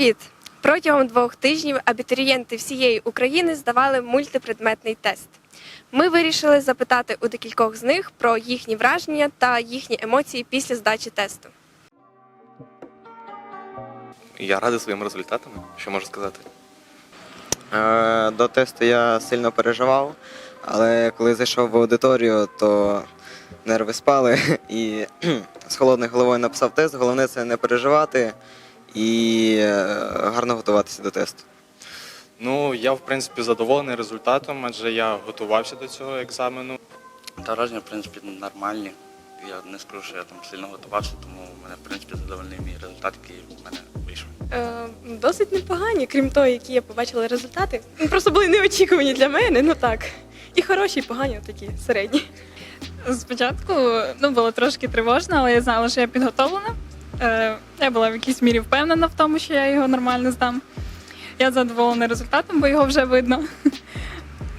Привіт! Протягом двох тижнів абітурієнти всієї України здавали мультипредметний тест. Ми вирішили запитати у декількох з них про їхні враження та їхні емоції після здачі тесту. Я радий своїм результатами, що можу сказати. Е, До тесту я сильно переживав, але коли зайшов в аудиторію, то нерви спали і з холодною головою написав тест. Головне це не переживати і е, гарно готуватися до тесту. Ну, я в принципі задоволений результатом, адже я готувався до цього екзамену. Та враження, в принципі, нормальні. Я не скажу, що я там сильно готувався, тому в мене, в принципі, задовольний мій результат, який в мене вийшов. Е, досить непогані, крім того, які я побачила результати. Ну, Просто були неочікувані для мене, ну так. І хороші, і погані, такі середні. Спочатку ну, було трошки тривожно, але я знала, що я підготовлена. Е, я була в якійсь мірі впевнена в тому, що я його нормально здам. Я задоволена результатом, бо його вже видно.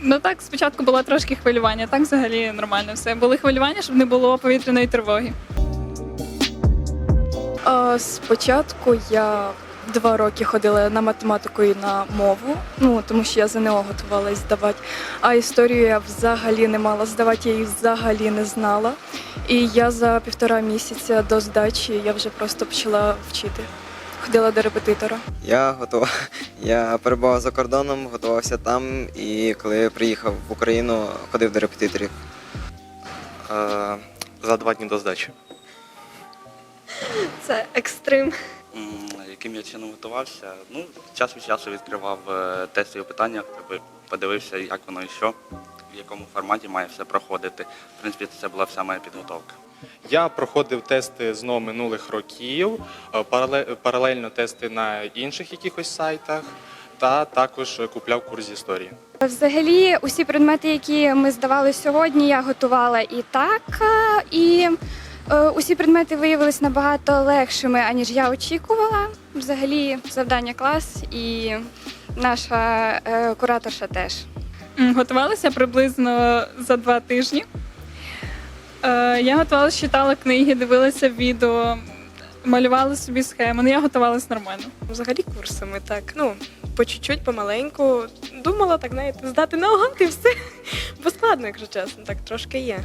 Ну так, спочатку було трошки хвилювання, так взагалі нормально все. Були хвилювання, щоб не було повітряної тривоги. А, Спочатку я два роки ходила на математику і на мову, ну тому що я ЗНО готувалась здавати. А історію я взагалі не мала здавати, я її взагалі не знала. І я за півтора місяця до здачі я вже просто почала вчити. Ходила до репетитора. Я готував. Я перебував за кордоном, готувався там, і коли приїхав в Україну, ходив до репетиторів. Е, За два дні до здачі. Це екстрим. Яким я чином готувався? Ну, час від часу відкривав е, тестові питання, аби подивився, як воно і що, в якому форматі має все проходити. В принципі, це була вся моя підготовка. Я проходив тести знову минулих років, е, паралельно тести на інших якихось сайтах, та також купляв курс з історії. Взагалі, усі предмети, які ми здавали сьогодні, я готувала і так. е, І е, усі предмети виявилися набагато легшими, аніж я очікувала. Взагалі, завдання клас і наша е, кураторша теж. Готувалася приблизно за два тижні. Е, Я готувалася, читала книги, дивилася відео, малювала собі схему. Ну, я готувалася нормально. Взагалі курсами так. Ну, по чуть-чуть, помаленьку. Думала так, знаєте, здати наугад і все. Бо складно, якщо чесно, так трошки є.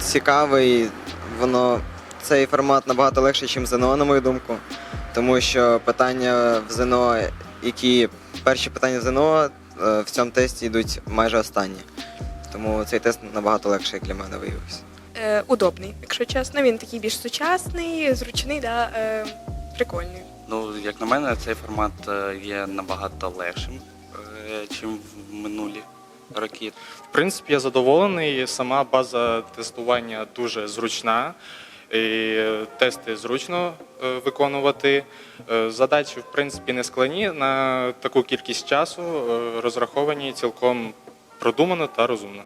Цікавий, воно цей формат набагато легший, ніж ЗНО, на мою думку. Тому що питання в ЗНО, які перші питання ЗНО е, в цьому тесті йдуть майже останні. Тому цей тест набагато легший як для мене виявився. Е, удобний, якщо чесно. Він такий більш сучасний, зручний, да, е, прикольний. Ну, як на мене, цей формат е, є набагато легшим, ніж в минулі роки. В принципі, я задоволений. Сама база тестування дуже зручна. І тести зручно е, виконувати. Е, Задачі, в принципі, не складні. На таку кількість часу е, розраховані цілком продумано та розумно.